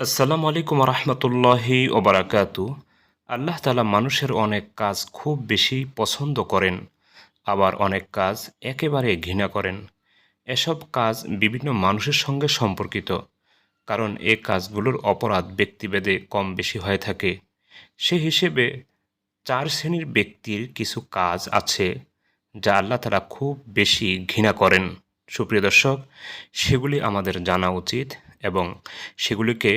আসসালামু আলাইকুম রহমতুল্লাহি ওবরাকাতু। আল্লাহ তালা মানুষের অনেক কাজ খুব বেশি পছন্দ করেন, আবার অনেক কাজ একেবারে ঘৃণা করেন। এসব কাজ বিভিন্ন মানুষের সঙ্গে সম্পর্কিত, কারণ এ কাজগুলোর অপরাধ ব্যক্তিভেদে কম বেশি হয়ে থাকে। সে হিসেবে চার শ্রেণির ব্যক্তির কিছু কাজ আছে, যা আল্লাহ তালা খুব বেশি ঘৃণা করেন। সুপ্রিয় দর্শক, সেগুলি আমাদের জানা উচিত। এবং সেগুলিকে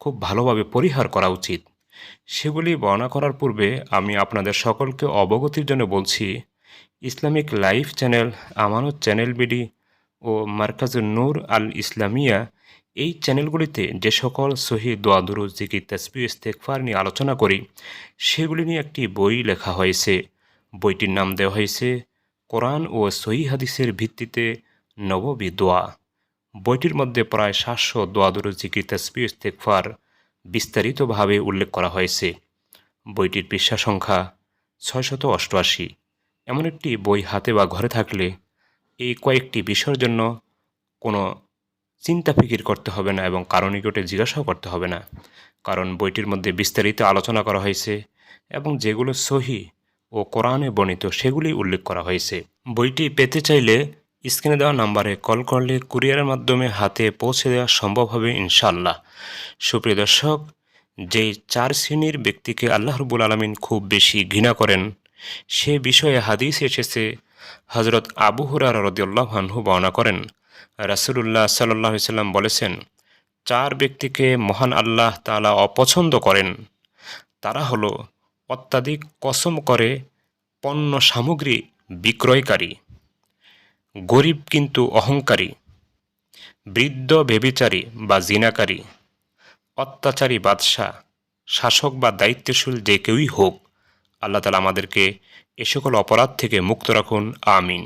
খুব ভালোভাবে পরিহার করা উচিত। সেগুলি বর্ণনা করার পূর্বে আমি আপনাদের সকলকে অবগতির জন্য বলছি, Islamic life channel Amanat channel BD ও মার্কাজুল নূর আল ইসলামিয়া এই চ্যানেলগুলিতে যে সকল সহি দোয়াদুরু জিকির তসবি ইস্তেকফার নিয়ে আলোচনা করি, সেগুলি নিয়ে একটি বই লেখা হয়েছে। বইটির নাম দেওয়া হয়েছে, কোরআন ও সহি হাদিসের ভিত্তিতে নববি দোয়া। বইটির মধ্যে প্রায় সাতশো দোয়াদুরু জিকির তসবি ইস্তেকফার বিস্তারিতভাবে উল্লেখ করা হয়েছে। বইটির পৃষ্ঠা সংখ্যা ছয়শত অষ্টআশি। এমন একটি বই হাতে বা ঘরে থাকলে এই কয়েকটি বিষয়ের জন্য কোনো চিন্তা ফিকির করতে হবে না এবং কারও নিকটে জিজ্ঞাসাও করতে হবে না। কারণ বইটির মধ্যে বিস্তারিত আলোচনা করা হয়েছে এবং যেগুলো সহি ও কোরআনে বর্ণিত সেগুলি উল্লেখ করা হয়েছে। বইটি পেতে চাইলে স্ক্রিনে দেওয়া নাম্বারে কল করলে কুরিয়ারের মাধ্যমে হাতে পৌঁছে দেওয়া সম্ভব হবে ইনশাল্লাহ সুপ্রিয় দর্শক, যেই চার শ্রেণির ব্যক্তিকে আল্লাহ রবুল আলমিন খুব বেশি ঘৃণা করেন, সে বিষয়ে হাদিস এসেছে হজরত আবু হুরার রদিউল্লাহ হানহু বর্ণনা করেন। রাসুলুল্লাহ সাল্লাহ সাল্লাম বলেছেন, চার ব্যক্তিকে মহান আল্লাহ তালা অপছন্দ করেন। তারা হলো অত্যাধিক কসম করে পণ্য সামগ্রী বিক্রয়কারী। গরিব কিন্তু অহংকারী, বৃদ্ধ বেবিচারী বা জিনাকারী, অত্যাচারী বাদশাহ, শাসক বা দায়িত্বশীল যে কেউই হোক, আল্লাহ তালা আমাদেরকে এ সকল অপরাধ থেকে মুক্ত রাখুন, আমিন।